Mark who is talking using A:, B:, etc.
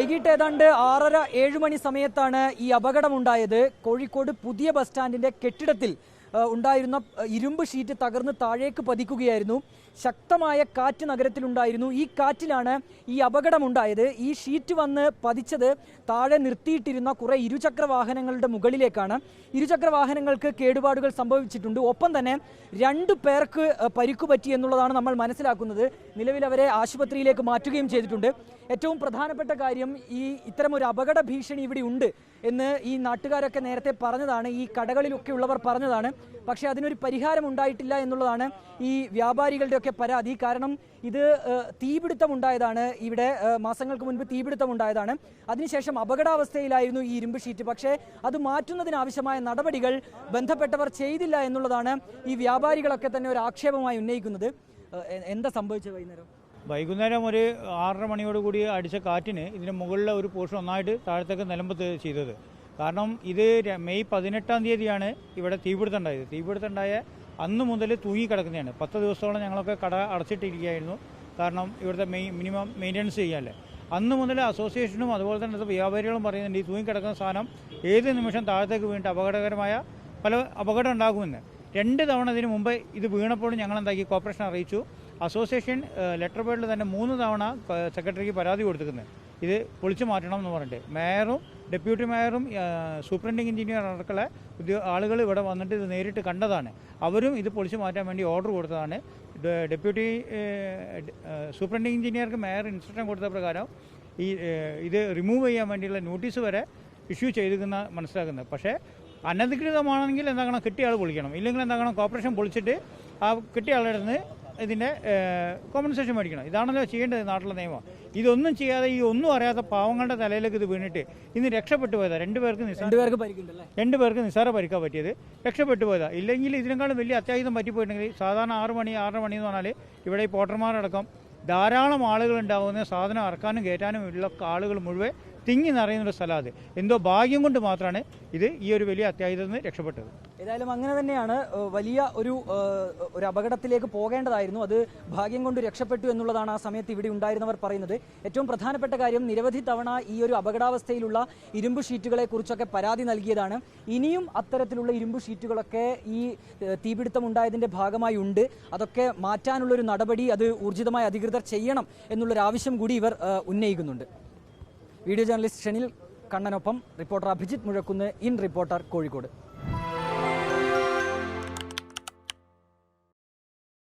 A: വൈകിട്ട് ഏതാണ്ട് ആറര ഏഴ് മണി സമയത്താണ് ഈ അപകടമുണ്ടായത്. കോഴിക്കോട് പുതിയ ബസ് സ്റ്റാൻഡിന്റെ കെട്ടിടത്തിൽ ഉണ്ടായിരുന്ന ഇരുമ്പ് ഷീറ്റ് തകർന്ന് താഴേക്ക് പതിക്കുകയായിരുന്നു. ശക്തമായ കാറ്റ് നഗരത്തിലുണ്ടായിരുന്നു. ഈ കാറ്റിലാണ് ഈ അപകടമുണ്ടായത്. ഈ ഷീറ്റ് വന്ന് പതിച്ചത് താഴെ നിർത്തിയിട്ടിരുന്ന കുറേ ഇരുചക്ര വാഹനങ്ങളുടെ മുകളിലേക്കാണ്. ഇരുചക്ര വാഹനങ്ങൾക്ക് കേടുപാടുകൾ സംഭവിച്ചിട്ടുണ്ട്. ഒപ്പം തന്നെ രണ്ടു പേർക്ക് പരിക്കു പറ്റി എന്നുള്ളതാണ് നമ്മൾ മനസ്സിലാക്കുന്നത്. നിലവിൽ അവരെ ആശുപത്രിയിലേക്ക് മാറ്റുകയും ചെയ്തിട്ടുണ്ട്. ഏറ്റവും പ്രധാനപ്പെട്ട കാര്യം ഈ ഇത്തരം ഒരു അപകട ഭീഷണി ഇവിടെ ഉണ്ട് എന്ന് ഈ നാട്ടുകാരൊക്കെ നേരത്തെ പറഞ്ഞതാണ്. ഈ കടകളിലൊക്കെ ഉള്ളവർ പറഞ്ഞതാണ്. പക്ഷേ അതിനൊരു പരിഹാരം ഉണ്ടായിട്ടില്ല എന്നുള്ളതാണ് ഈ വ്യാപാരികളുടെയൊക്കെ പരാതി. കാരണം ഇത് തീപിടുത്തം ഉണ്ടായതാണ് ഇവിടെ മാസങ്ങൾക്ക് മുൻപ് തീപിടുത്തം ഉണ്ടായതാണ് അതിനുശേഷം അപകടാവസ്ഥയിലായിരുന്നു ഈ ഇരുമ്പ് ഷീറ്റ്. പക്ഷേ അത് മാറ്റുന്നതിനാവശ്യമായ നടപടികൾ ബന്ധപ്പെട്ടവർ ചെയ്തില്ല എന്നുള്ളതാണ് ഈ വ്യാപാരികളൊക്കെ തന്നെ ഒരു ആക്ഷേപമായി ഉന്നയിക്കുന്നത്. എന്താ സംഭവിച്ചത് വൈകുന്നേരം?
B: വൈകുന്നേരം ഒരു ആറര മണിയോടുകൂടി അടിച്ച കാറ്റിന് ഇതിന് മുകളിലെ ഒരു പോർഷൻ ഒന്നായിട്ട് താഴത്തേക്ക് നിലമ്പത്ത് ചെയ്തത്. കാരണം ഇത് മെയ് പതിനെട്ടാം തീയതിയാണ് ഇവിടെ തീപിടുത്തം ഉണ്ടായത് തീപിടുത്തം ഉണ്ടായ അന്ന് മുതൽ തൂങ്ങിക്കിടക്കുന്നതാണ് പത്ത് ദിവസത്തോളം ഞങ്ങളൊക്കെ കട അടച്ചിട്ടിരിക്കുകയായിരുന്നു. കാരണം ഇവിടുത്തെ മെയ് മിനിമം മെയിന്റനൻസ് ചെയ്യാനല്ലേ അന്ന് മുതൽ അസോസിയേഷനും അതുപോലെ തന്നെ വ്യാപാരികളും പറയുന്നുണ്ട് ഈ തൂങ്ങിക്കിടക്കുന്ന സാധനം ഏത് നിമിഷം താഴത്തേക്ക് വീണിട്ട് അപകടകരമായ പല അപകടം ഉണ്ടാകുമെന്ന്. രണ്ട് തവണ ഇതിന് മുമ്പ് ഇത് വീണപ്പോൾ ഞങ്ങൾ എന്താക്കി കോർപ്പറേഷൻ അറിയിച്ചു. അസോസിയേഷൻ ലെറ്റർ പേഡിൽ തന്നെ മൂന്ന് തവണ സെക്രട്ടറിക്ക് പരാതി കൊടുത്തിരിക്കുന്നത് ഇത് പൊളിച്ചു മാറ്റണം എന്ന് പറഞ്ഞിട്ട്. മേയറും ഡെപ്യൂട്ടി മേയറും സൂപ്രണ്ടിങ് എഞ്ചിനീയർ അടക്കമുള്ള ആളുകൾ ഇവിടെ വന്നിട്ട് ഇത് നേരിട്ട് കണ്ടതാണ്. അവരും ഇത് പൊളിച്ചു മാറ്റാൻ വേണ്ടി ഓർഡർ കൊടുത്തതാണ്. ഡെപ്യൂട്ടി സൂപ്രണ്ടിങ് എഞ്ചിനീയർക്ക് മേയർ ഇൻസ്ട്രക്ഷൻ കൊടുത്ത പ്രകാരം ഈ ഇത് റിമൂവ് ചെയ്യാൻ വേണ്ടിയുള്ള നോട്ടീസ് വരെ ഇഷ്യൂ ചെയ്തിരിക്കുന്ന മനസ്സിലാക്കുന്നത്. പക്ഷേ അനധികൃതമാണെങ്കിൽ എന്താകണം കിട്ടിയ ആൾ പൊളിക്കണം. ഇല്ലെങ്കിൽ എന്താകണം കോർപ്പറേഷൻ പൊളിച്ചിട്ട് ആ കിട്ടിയ ആളുടെ അടുത്ത് ഇതിന്റെ കോമ്പൻസേഷൻ മേടിക്കണം. ഇതാണല്ലോ ചെയ്യേണ്ടത് നാട്ടിലെ നിയമം. ഇതൊന്നും ചെയ്യാതെ ഈ ഒന്നും അറിയാത്ത പാവങ്ങളുടെ തലയിലേക്ക് ഇത് വീണിട്ട് ഇന്ന് രക്ഷപ്പെട്ടു പോയതാ. രണ്ടുപേർക്ക് നിസ്സാര
A: രണ്ടുപേർക്ക് പരിക്കുണ്ടല്ലേ?
B: രണ്ട് പേർക്ക് നിസ്സാര പരിക്കാൻ പറ്റിയത്. രക്ഷപ്പെട്ടു പോയതാ. ഇല്ലെങ്കിൽ ഇതിനേക്കാളും വലിയ അത്യാഹിതം പറ്റിപ്പോയിട്ടുണ്ടെങ്കിൽ സാധാരണ ആറ് മണി ആറര മണി എന്ന് പറഞ്ഞാൽ ഇവിടെ ഈ പോട്ടർമാരടക്കം ധാരാളം ആളുകൾ ഉണ്ടാകുന്ന സാധനം ഇറക്കാനും കയറ്റാനും ഉള്ള ആളുകൾ മുഴുവൻ തിങ്ങി നിറയുന്നൊരു സ്ഥലമാണ് എന്തോ ഭാഗ്യം കൊണ്ട് മാത്രമാണ് ഇത് ഈ ഒരു വലിയ അത്യാഹിതത്തിൽ നിന്ന് രക്ഷപ്പെട്ടത്.
A: ഏതായാലും അങ്ങനെ തന്നെയാണ് വലിയ ഒരു ഒരു അപകടത്തിലേക്ക് പോകേണ്ടതായിരുന്നു. അത് ഭാഗ്യം കൊണ്ട് രക്ഷപ്പെട്ടു എന്നുള്ളതാണ് ആ സമയത്ത് ഇവിടെ ഉണ്ടായിരുന്നവർ പറയുന്നത്. ഏറ്റവും പ്രധാനപ്പെട്ട കാര്യം നിരവധി തവണ ഈ ഒരു അപകടാവസ്ഥയിലുള്ള ഇരുമ്പ് ഷീറ്റുകളെ കുറിച്ചൊക്കെ പരാതി നൽകിയതാണ്. ഇനിയും അത്തരത്തിലുള്ള ഇരുമ്പ് ഷീറ്റുകളൊക്കെ ഈ തീപിടുത്തം ഉണ്ടായതിന്റെ ഭാഗമായി ഉണ്ട്. അതൊക്കെ മാറ്റാനുള്ള ഒരു നടപടി അത് ഊർജിതമായി അധികൃതർ ചെയ്യണം എന്നുള്ളൊരു ആവശ്യം കൂടി ഇവർ ഉന്നയിക്കുന്നുണ്ട്. Video journalist Shenil കണ്ണനൊപ്പം reporter Abhijith Muzhakkunnu in reporter Kozhikode.